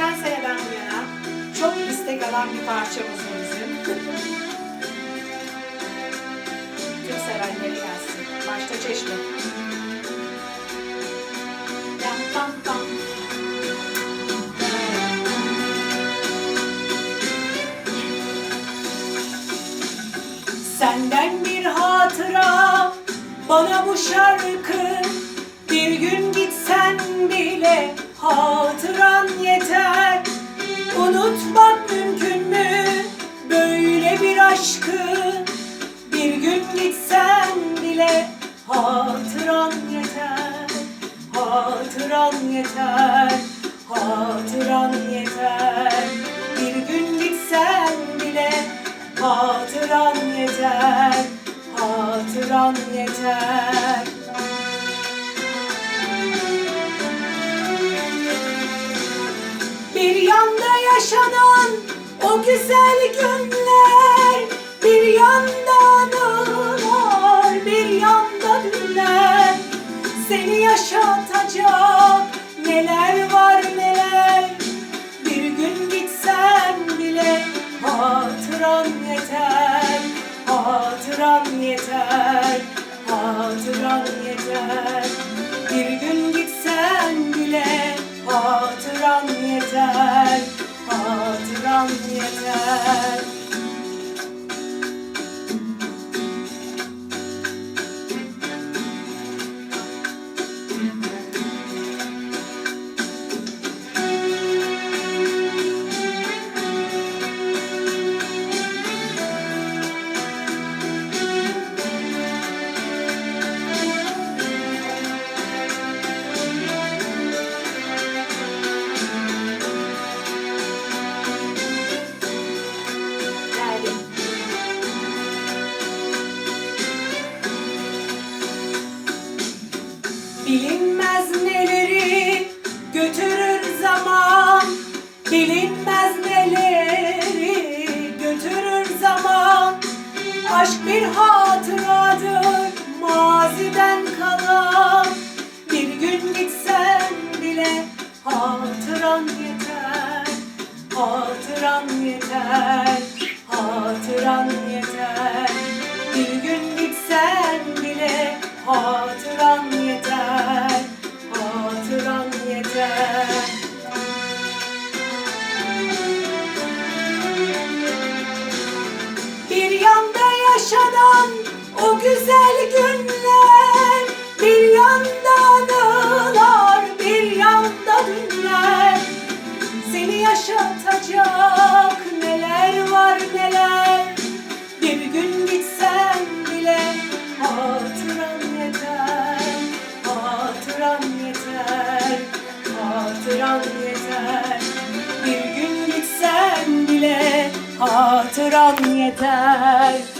geçen seneden bu yana çok istek alan bir parçamız bu bizim. Tüm sevenlere gelsin. Başta Çeşme. Senden bir hatıra bana bu şarkı Bir gün gitsen bile hatıran yeter aşkı. Bir gün gitsen bile hatıran yeter Hatıran yeter, hatıran yeter. Bir gün gitsen bile hatıran yeter Hatıran yeter. Bir yanda yaşanan o güzel Bir yanda anılar, bir yanda dünler Seni yaşatacak. Neler var neler Bir gün gitsen bile hatıran yeter Hatıran yeter, hatıran yeter. Bir gün gitsen bile hatıran yeter Hatıran yeter Bilinmez neleri götürür zaman. Bilinmez neleri götürür zaman. Aşk bir hatıradır maziden kalan güzel günler. Bir yanda anılar, bir yanda dünler Seni yaşatacak neler var neler. Bir gün gitsen bile hatıran yeter. Hatıran yeter, hatıran yeter. Bir gün gitsen bile hatıran yeter